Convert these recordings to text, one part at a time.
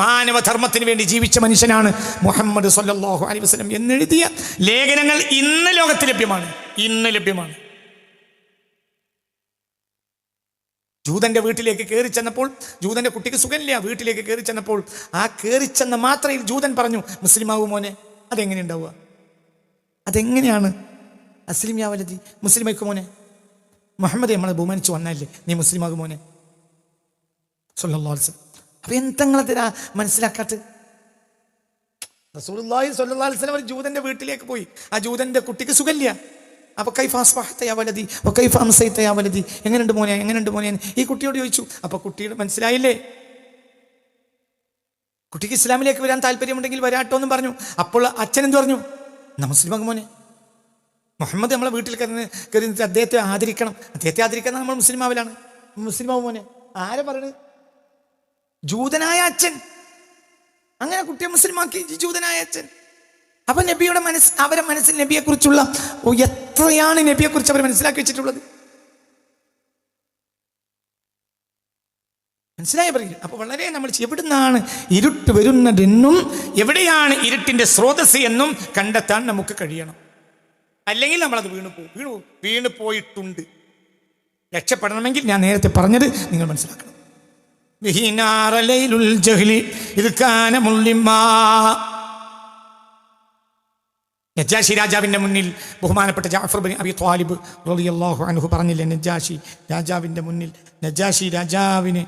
മാനവധർമ്മത്തിന് വേണ്ടി ജീവിച്ച മനുഷ്യനാണ് മുഹമ്മദ് സല്ലാഹു അലൈ വസ്ലം എന്നെഴുതിയ ലേഖനങ്ങൾ ഇന്ന് ലോകത്ത് ലഭ്യമാണ്. ഇന്ന് ലഭ്യമാണ്. ജൂതന്റെ വീട്ടിലേക്ക് കയറി ചെന്നപ്പോൾ ജൂതന്റെ കുട്ടിക്ക് സുഖമില്ല വീട്ടിലേക്ക് കയറി ചെന്നപ്പോൾ ആ കയറി ചെന്ന മാത്രയിൽ ജൂതൻ പറഞ്ഞു മുസ്ലിമാവും മോനെ അതെങ്ങനെ ഉണ്ടാവുക? അതെങ്ങനെയാണ്? അസ്ലിമിയാവലതി മുസ്ലിമയ്ക്ക് മോനെ മുഹമ്മദ് നമ്മളെ ബഹുമാനിച്ച് വന്നല്ലേ നീ മുസ്ലിമാകുമോനെ വസല്ലം അപ്പൊ എന്തെങ്കിലത്തിനാ മനസ്സിലാക്കാത്ത? ഒരു ജൂതന്റെ വീട്ടിലേക്ക് പോയി. ആ ജൂതന്റെ കുട്ടിക്ക് സുഖമില്ല അപ്പൊ കൈഫ അസ്ബഹത യാ വലതി അപ്പൊ കൈഫ അംസൈത യാ വലതി എങ്ങനെയുണ്ട് മോനെ? എങ്ങനെയുണ്ട് മോനെ? ഈ കുട്ടിയോട് ചോദിച്ചു. അപ്പൊ കുട്ടിയുടെ മനസ്സിലായില്ലേ? കുട്ടിക്ക് ഇസ്ലാമിലേക്ക് വരാൻ താല്പര്യമുണ്ടെങ്കിൽ വരാട്ടോ എന്ന് പറഞ്ഞു. അപ്പോൾ അച്ഛൻ എന്ത് പറഞ്ഞു? എന്നാ മുസ്ലിമാകും മോനെ. മുഹമ്മദ് നമ്മളെ വീട്ടിൽ കയറി കയറി അദ്ദേഹത്തെ ആദരിക്കണം. അദ്ദേഹത്തെ ആദരിക്കണം നമ്മൾ മുസ്ലിം ആവലാണ്. മുസ്ലിം ആവും മോനെ. ആരെ പറയണത്? ജൂതനായ അച്ഛൻ. അങ്ങനെ കുട്ടിയെ മുസ്ലിമാക്കി. ജൂതനായ അച്ഛൻ. അപ്പൊ നബിയുടെ മനസ്സ് അവരെ മനസ്സിൽ നബിയെ കുറിച്ചുള്ള എത്രയാണ് നബിയെ കുറിച്ച് അവർ മനസ്സിലാക്കി വെച്ചിട്ടുള്ളത്? മനസ്സിലായ പറയും? അപ്പൊ വളരെ നമ്മൾ എവിടുന്നാണ് ഇരുട്ട് വരുന്നതെന്നും എവിടെയാണ് ഇരുട്ടിന്റെ സ്രോതസ് എന്നും കണ്ടെത്താൻ നമുക്ക് കഴിയണം. അല്ലെങ്കിൽ നമ്മളത് വീണു പോകും വീണു. വീണു പോയിട്ടുണ്ട്. രക്ഷപ്പെടണമെങ്കിൽ ഞാൻ നേരത്തെ പറഞ്ഞത് നിങ്ങൾ മനസ്സിലാക്കണം. നജാഷി രാജാവിന്റെ മുന്നിൽ ബഹുമാനപ്പെട്ട ജാഫർ ബിൻ അബി ത്വാലിബ് റളിയല്ലാഹു അൻഹു പറഞ്ഞില്ലേ നജാഷി രാജാവിന്റെ മുന്നിൽ. നജാഷി രാജാവിന്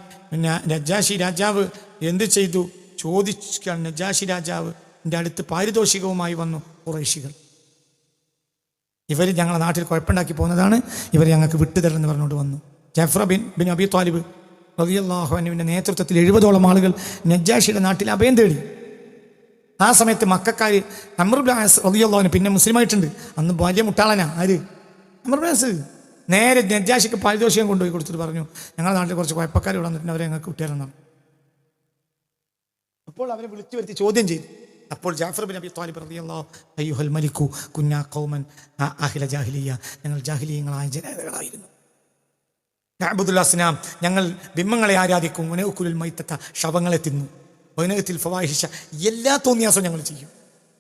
നജാഷി രാജാവ് എന്ത് ചെയ്തു? ചോദിക്കുകയാണ് നജാഷി രാജാവ് എന്റെ അടുത്ത് പാരിതോഷികവുമായി വന്നു കുറേശികൾ ഇവർ ഞങ്ങളുടെ നാട്ടിൽ കുഴപ്പമുണ്ടാക്കി പോകുന്നതാണ്. ഇവർ ഞങ്ങൾക്ക് വിട്ടുതരണമെന്ന് പറഞ്ഞുകൊണ്ട് വന്നു. Jafar bin bin Abi Talib റളിയല്ലാഹു അനുവിന്റെ നേതൃത്വത്തിൽ എഴുപതോളം ആളുകൾ നജാഷിയുടെ നാട്ടിൽ അഭയം തേടി. ആ സമയത്ത് മക്കാർ അമർബ്ലാസ് റളിയല്ലാഹുവിന് പിന്നെ മുസ്ലിമായിട്ടുണ്ട്. അന്ന് വലിയ മുട്ടാളനാ. ആര്? അമർബ്ലാസ് നേരെ നജാഷിക്ക് പാരിതോഷികം കൊണ്ടുപോയി കൊടുത്തിട്ട് പറഞ്ഞു ഞങ്ങളുടെ നാട്ടിൽ കുറച്ച് കുഴപ്പക്കാർ ഇവിടെ വന്നിട്ടുണ്ട് അവരെ ഞങ്ങൾക്ക് വിട്ടുതരണം അപ്പോൾ അവരെ വിളിച്ചു വരുത്തി ചോദ്യം ചെയ്തു. അപ്പോൾ ജാഫർ ബിൻ അബി താലിബ് റളിയല്ലാഹു അയ്യുഹൽ മലിക്കു കുഞ്ഞാ കൗമൻ അഹില ജാഹിലിയ. ഞങ്ങൾ ജാഹിലിയങ്ങളായ ജനതകളായിരുന്നു. അബുദുല്ലാസ്നാം ഞങ്ങൾ ബിംബങ്ങളെ ആരാധിക്കും. ഉനകുലുൽ മൈത്തത്ത ശവങ്ങളെ തിന്നു. വൈനകത്തിൽ ഫവാഹിഷ എല്ലാ തോന്നിയാസവും ഞങ്ങൾ ചെയ്യും.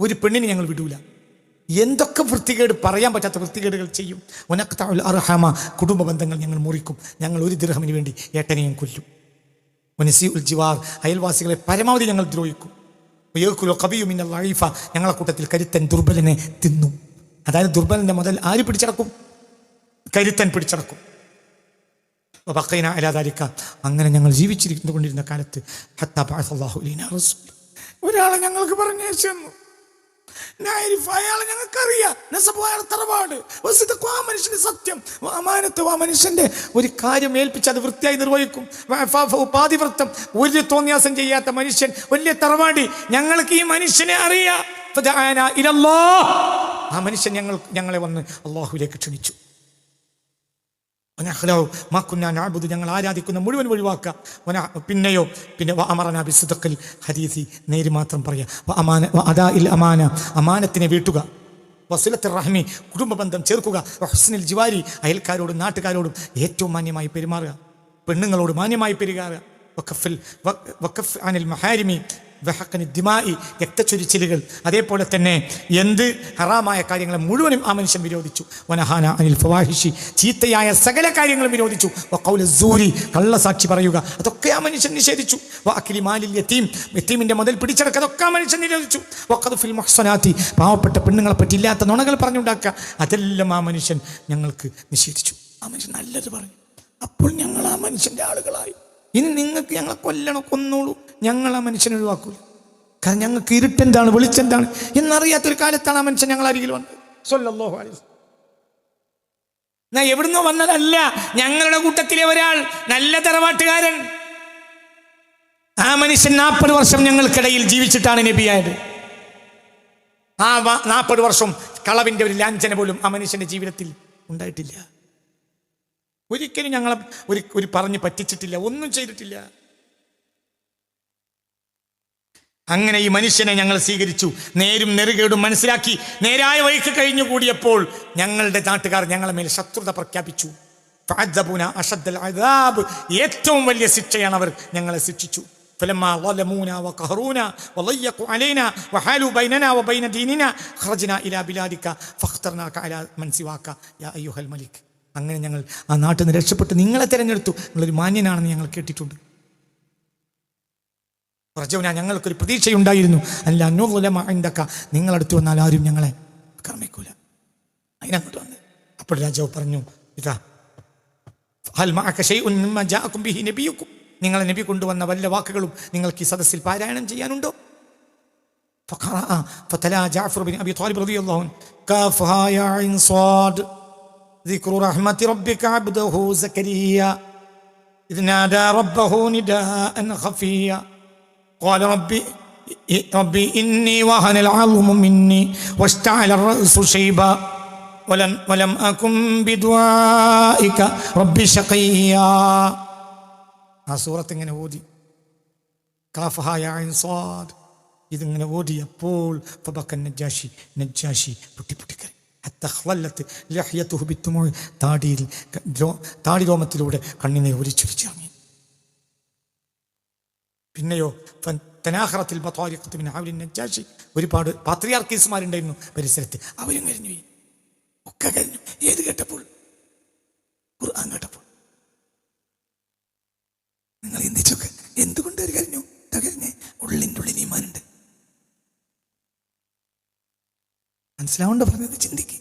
ഒരു പെണ്ണിനെ ഞങ്ങൾ വിടൂല. എന്തൊക്കെ വൃത്തികേട് പറയാൻ പറ്റാത്ത വൃത്തികേടുകൾ ചെയ്യും. ഒനക്താവുൽ അർഹമ കുടുംബ ബന്ധങ്ങൾ ഞങ്ങൾ മുറിക്കും. ഞങ്ങൾ ഒരു ദീർഘമിന് വേണ്ടി ഏട്ടനെയും കൊല്ലും. ഒനസി ഉൽ ജിവാർ അയൽവാസികളെ പരമാവധി ഞങ്ങൾ ദ്രോഹിക്കും. ഉയർക്കുലോ കവിയുമിന്ന ലൈഫ ഞങ്ങളെ കൂട്ടത്തിൽ കരുത്തൻ ദുർബലനെ തിന്നും. അതായത് ദുർബലന്റെ മുതൽ ആര് പിടിച്ചടക്കും? കരുത്തൻ പിടിച്ചടക്കും. ബക്കൈന അലാതാരിക്ക അങ്ങനെ ഞങ്ങൾ ജീവിച്ചിരിക്കുന്നു കൊണ്ടിരുന്ന കാലത്ത് ഹത്താ. ഒരാളെ ഞങ്ങൾക്ക് പറഞ്ഞു തന്നു അയാളെ ഞങ്ങൾക്കറിയാം. തറവാട്. ആ മനുഷ്യന്റെ സത്യം. ആ മനുഷ്യന്റെ ഒരു കാര്യം ഏൽപ്പിച്ച് അത് വൃത്തിയായി നിർവഹിക്കും. പാതിവൃത്തം. ഒരു തോന്നിയാസം ചെയ്യാത്ത മനുഷ്യൻ വലിയ തറവാടി. ഞങ്ങൾക്ക് ഈ മനുഷ്യനെ അറിയാം. ആ മനുഷ്യൻ ഞങ്ങൾ ഞങ്ങളെ വന്ന് അള്ളാഹുലേക്ക് ക്ഷണിച്ചു. നഅബുദു ഞങ്ങൾ ആരാധിക്കുന്ന മുഴുവൻ ഒഴിവാക്കുക പിന്നെയോ പിന്നെ അമറന ബിസുദക്കൽ ഹദീസി നേര് മാത്രം പറയുക അമാന അദാ ഇൽ അമാന അമാനത്തിനെ വീട്ടുക. വസുലത്തിൽ റഹ്മി കുടുംബ ബന്ധം ചേർക്കുക. ഹുസ്നിൽ ജിവാരി അയൽക്കാരോടും നാട്ടുകാരോടും ഏറ്റവും മാന്യമായി പെരുമാറുക. പെണ്ണുങ്ങളോട് മാന്യമായി പെരുമാറുക വഖഫിൽ വഖഫ് അനിൽ മഹാരിമി വഹക്കനി ദിമായി രക്തച്ചൊരിച്ചിലുകൾ അതേപോലെ തന്നെ എന്ത് ഹറാമായ കാര്യങ്ങളെ മുഴുവനും ആ മനുഷ്യൻ വിരോധിച്ചു. വനഹാന അനിൽ ഫവാഹിഷി ചീത്തയായ സകല കാര്യങ്ങളും വിരോധിച്ചു. സൂരി കള്ളസാക്ഷി പറയുക അതൊക്കെ ആ മനുഷ്യൻ നിഷേധിച്ചു. വാക്കിലി മാലിൽ യത്തീം മുതൽ പിടിച്ചെടുക്ക അതൊക്കെ ആ മനുഷ്യൻ നിരോധിച്ചു. വഖദ്ഫിൽ മുഹ്സനാത്തി പാവപ്പെട്ട പെണ്ണുങ്ങളെ പറ്റി ഇല്ലാത്ത നുണകൾ പറഞ്ഞുണ്ടാക്കുക. അതെല്ലാം ആ മനുഷ്യൻ ഞങ്ങൾക്ക് നിഷേധിച്ചു. ആ മനുഷ്യൻ നല്ലത് പറഞ്ഞു. അപ്പോൾ ഞങ്ങൾ ആ മനുഷ്യന്റെ ആളുകളായി. ഇനി നിങ്ങൾക്ക് ഞങ്ങളെ കൊല്ലണം കൊന്നോളൂ. ഞങ്ങൾ ആ മനുഷ്യനെ ഒഴിവാക്കൂല കാരണം ഞങ്ങൾക്ക് ഇരുട്ടെന്താണ് വെളിച്ചെന്താണ് എന്നറിയാത്തൊരു കാലത്താണ് ആ മനുഷ്യൻ ഞങ്ങൾ അരികിൽ വന്നത്. വസല്ലം. ഞാൻ എവിടുന്നോ വന്നതല്ല ഞങ്ങളുടെ കൂട്ടത്തിലെ ഒരാൾ നല്ല തറവാട്ടുകാരൻ. ആ മനുഷ്യൻ നാൽപ്പത് വർഷം ഞങ്ങൾക്കിടയിൽ ജീവിച്ചിട്ടാണ് നബിയായത്. ആ നാൽപ്പത് വർഷം കളവിന്റെ ഒരു ലാഞ്ചന പോലും ആ മനുഷ്യന്റെ ജീവിതത്തിൽ ഉണ്ടായിട്ടില്ല. ഒരിക്കലും ഞങ്ങളെ ഒരു ഒരു പറഞ്ഞ് പറ്റിച്ചിട്ടില്ല ഒന്നും ചെയ്തിട്ടില്ല. അങ്ങനെ ഈ മനുഷ്യനെ ഞങ്ങൾ സ്വീകരിച്ചു നേരും നെറുകേടും മനസ്സിലാക്കി നേരായ വഴിക്ക് കഴിഞ്ഞു കൂടിയപ്പോൾ ഞങ്ങളുടെ നാട്ടുകാർ ഞങ്ങളെ മേൽ ശത്രുത പ്രഖ്യാപിച്ചു ഫഅദ്ദബുന അഷദ്ദൽ അദാബ്. ഏറ്റവും വലിയ ശിക്ഷയാണ് അവർ ഞങ്ങളെ ശിക്ഷിച്ചു فلما ظلمونا وقهرونا وضيقوا علينا وحالوا بيننا وبين ديننا خرجنا إلى بلادك فاخترناك على من سواك يا أيها الملك അങ്ങനെ ഞങ്ങൾ ആ നാട്ടിൽ നിന്ന് രക്ഷപ്പെട്ട് നിങ്ങളെ തിരഞ്ഞെടുത്തു നിങ്ങളൊരു മാന്യനാണെന്ന് ഞങ്ങൾ കേട്ടിട്ടുണ്ട് പ്രജവന ഞങ്ങൾക്കൊരു പ്രതീക്ഷയുണ്ടായിരുന്നു അല്ല അന്നുലമണ്ടക്ക നിങ്ങളടുത്ത് വന്നാൽ ആരും ഞങ്ങളെ കർമ്മിക്കൂല അതിനങ്ങോട്ട് വന്ന് അപ്പോൾ രാജാവ് പറഞ്ഞു ഇതാ ഹൽ മഅക ശൈഉൻ മിമ്മ ജാഅകും ബിഹി നബിയുക്കും നിങ്ങളെ നബി കൊണ്ടുവന്ന വല്ല വാക്കുകളും നിങ്ങൾക്ക് ഈ സദസ്സിൽ പാരായണം ചെയ്യാനുണ്ടോ فقرأ فتلا جعفر بن أبي طالب رضي الله عنه كافها يا عين صاد ذكر رحمة ربك عبده زكريا إذ نادى ربه نداء خفيا قال ربي ربي إني وهن العظم مني واشتعل الرأس شيبا ولم, ولم أكن بدعائك ربي شقيا ആ സൂറത്ത് ഇങ്ങനെ ഓതി കാഫഹായ ഐൻ സ്വാദ് ഇതിങ്ങനെ ഓതിയപ്പോൾ ഫബക്കൻ നജ്ജാഷി നജ്ജാഷി പൊട്ടി പൊട്ടിക്കറി ഹത്ത ഖ്വല്ലത്ത് ലഹ്യത്തുഹു ബിത്തുമു താടിയിൽ ക- ദ്രോ- താടി രോമത്തിലൂടെ കണ്ണിനെ ഒലിച്ചൊലിച്ചിറങ്ങി പിന്നെയോ തനാഹറത്തിൽ ബത്വാരിഖത്ത് മിൻ ഹൗലിൻ നജാഷി ഒരുപാട് പാത്രിയാർക്കീസുമാരുണ്ടായിരുന്നു പരിസരത്ത്. അവരും കരിഞ്ഞു ഒക്കെ കരിഞ്ഞു ഏത് കേട്ടപ്പോൾ? ഖുർആൻ കേട്ടപ്പോൾ. നിങ്ങൾ ചിന്തിച്ചൊക്കെ എന്തുകൊണ്ട് ഒരു കരഞ്ഞു തകരഞ്ഞ് ഉള്ളിന്റെ ഉള്ളിൽ ഈമാനുണ്ട്. മനസ്സിലാവുണ്ട് പറഞ്ഞത്? ചിന്തിക്ക്.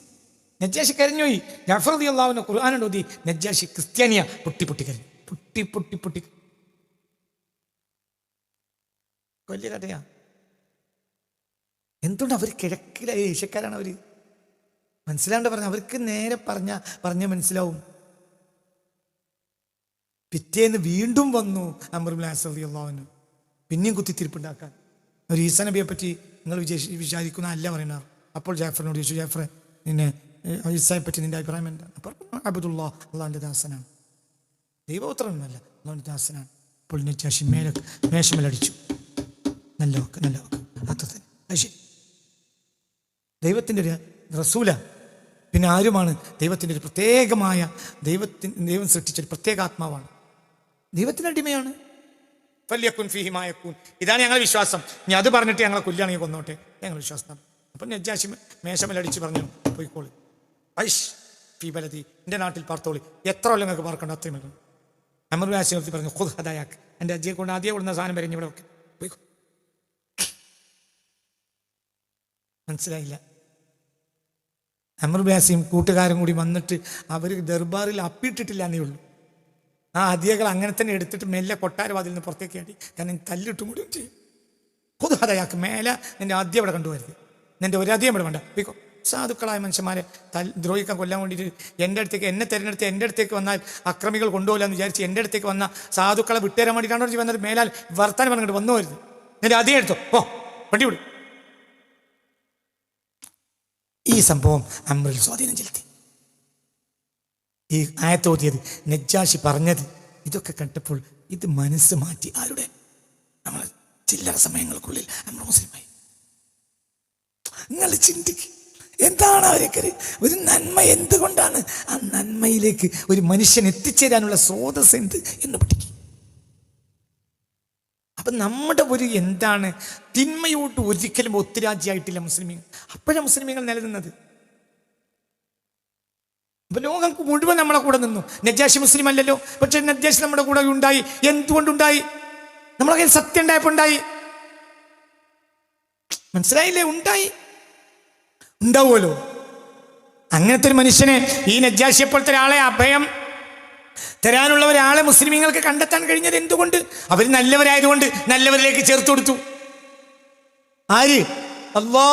നജ്ജാശി കരഞ്ഞുപോയി. ജാഫർ അലി അള്ളാഹുവിന്റെ ഖുർആാനുണ്ട് ഓതി. നജ്ജാശി ക്രിസ്ത്യാനിയ. പൊട്ടി പൊട്ടി കരഞ്ഞു. പൊട്ടി പൊട്ടി പൊട്ടി വലിയ കഥയാ. എന്തുകൊണ്ട് അവർ കിഴക്കിലായി ഏഷ്യക്കാരാണ് അവർ മനസ്സിലാണ്ട് പറഞ്ഞ അവർക്ക് നേരെ പറഞ്ഞ പറഞ്ഞ മനസ്സിലാവും. പിറ്റേന്ന് വീണ്ടും വന്നു അമറുല്ലാസ്ലാവിന് പിന്നെയും കുത്തിത്തിരിപ്പുണ്ടാക്കാൻ. ഒരു ഈസ നബിയെ പറ്റി നിങ്ങൾ വിചാരി വിചാരിക്കുന്ന അല്ല പറയുന്നത് അപ്പോൾ ജാഫറിനോട് ചോദിച്ചു ജാഫറെ നിന്നെ ഈസയെ പറ്റി നിന്റെ അഭിപ്രായം എന്താ? അപ്പോൾ അബുദുള്ള അള്ളാഹിന്റെ ദാസനാണ്. ദൈവപുത്രനൊന്നുമല്ല അള്ളാഹിന്റെ ദാസനാണ്. അപ്പോൾ നെറ്റാശി മേലെ മേശമേലടിച്ചു. നല്ല വാക്ക് നല്ല വാക്ക്. അത് ശരി. ദൈവത്തിന്റെ ഒരു റസൂല. പിന്നെ ആരുമാണ്? ദൈവത്തിന്റെ ഒരു പ്രത്യേകമായ ദൈവത്തിന് ദൈവം സൃഷ്ടിച്ച ഒരു പ്രത്യേക ആത്മാവാണ്. ദൈവത്തിന്റെ അടിമയാണ്. ഫല്യക്കുൻ ഫിഹിമായക്കുൻ ഇതാണ് ഞങ്ങളുടെ വിശ്വാസം. ഇനി അത് പറഞ്ഞിട്ട് ഞങ്ങളെ കൊല്ലാണെങ്കിൽ കൊന്നോട്ടെ. ഞങ്ങൾ വിശ്വാസം അപ്പം നജ്ജാശി മേശമലടിച്ച് പറഞ്ഞു പോയിക്കോളി. ഐഷ് ഫി ബലതി എന്റെ നാട്ടിൽ പാർത്തോളി. എത്ര കൊല്ലം നിങ്ങൾക്ക് പാർക്കണ്ട? അത്രയും അമർ വ്യാസി പറഞ്ഞു ഹുദ് ഹദായാക്ക്. എന്റെ അജ്ജിയെ കൊണ്ട് ആദ്യം കൊള്ളുന്ന സാധനം വരെ ഇവിടെ ഒക്കെ പോയിക്കോ. മനസ്സിലായില്ല. അമർ വ്യാസിയും കൂട്ടുകാരും കൂടി വന്നിട്ട് അവർ ദർബാറിൽ അപ്പിട്ടിട്ടില്ല എന്നേ ഉള്ളൂ. ആ അധികകൾ അങ്ങനെ തന്നെ എടുത്തിട്ട് മെല്ലെ കൊട്ടാരവാതിൽ നിന്ന് പുറത്തേക്ക് ആടി കാരണം തല്ലിട്ടും കൂടി ചെയ്യും. പൊതുഹതയാക്ക് മേലെ നിന്റെ ആദ്യം അവിടെ കണ്ടുവരുത് നിന്റെ ഒരു അധികം ഇവിടെ വേണ്ട. പിക്കോ സാധുക്കളായ മനുഷ്യന്മാരെ തൽ ദ്രോഹിക്കാൻ കൊല്ലാൻ വേണ്ടിയിട്ട് എന്റെ അടുത്തേക്ക് എന്നെ തിരഞ്ഞെടുത്ത് എന്റെ അടുത്തേക്ക് വന്നാൽ അക്രമികൾ കൊണ്ടുപോകില്ല എന്ന് വിചാരിച്ച് എന്റെ അടുത്തേക്ക് വന്ന സാധുക്കളെ വിട്ടുതരാൻ വേണ്ടിയിട്ടാണോ വന്നത് മേലാൽ വർത്താനം പറഞ്ഞിട്ട് വന്നു വരുത് നിന്റെ അധികം എടുത്തോ. ഓ വണ്ടി വിടും. ഈ സംഭവം അമ്രിൽ സ്വാധീനം ചെലുത്തി. ഈ ആയത്തോതിയത് നെജാഷി പറഞ്ഞത് ഇതൊക്കെ കണ്ടപ്പോൾ ഇത് മനസ്സ് മാറ്റി ആരുടെ? നമ്മൾ ചില്ലറ സമയങ്ങൾക്കുള്ളിൽ നമ്മൾ മുസ്ലിമായി. നിങ്ങൾ ചിന്തിക്ക് എന്താണ് അവരൊക്കെ ഒരു നന്മ എന്തുകൊണ്ടാണ് ആ നന്മയിലേക്ക് ഒരു മനുഷ്യൻ എത്തിച്ചേരാനുള്ള സ്രോതസ് എന്ത് എന്ന് പഠിക്കും. അപ്പൊ നമ്മുടെ ഒരു എന്താണ്? തിന്മയോട്ട് ഒരിക്കലും ഒത്തുരാജ്യമായിട്ടില്ല മുസ്ലിമീങ്ങൾ. അപ്പോഴാണ് മുസ്ലിമീങ്ങൾ നിലനിന്നത്. അപ്പൊ ലോകം മുഴുവൻ നമ്മളെ കൂടെ നിന്നു. നജാഷി മുസ്ലിം അല്ലല്ലോ. പക്ഷേ നജാഷി നമ്മുടെ കൂടെ ഉണ്ടായി. എന്തുകൊണ്ടുണ്ടായി? നമ്മളെ കയ്യിൽ സത്യം ഉണ്ടായപ്പോ ഉണ്ടായി. മനസ്സിലായില്ലേ? ഉണ്ടായി. ഉണ്ടാവുമല്ലോ. അങ്ങനത്തെ ഒരു മനുഷ്യനെ ഈ നജാഷിയെ പോലത്തെ ഒരാളെ അഭയം തരാനുള്ള ഒരാളെ മുസ്ലിമീങ്ങൾക്ക് കണ്ടെത്താൻ കഴിഞ്ഞത് എന്തുകൊണ്ട്? അവർ നല്ലവരായതുകൊണ്ട് നല്ലവരിലേക്ക് ചേർത്ത് കൊടുത്തു. ആര്? അല്ലോ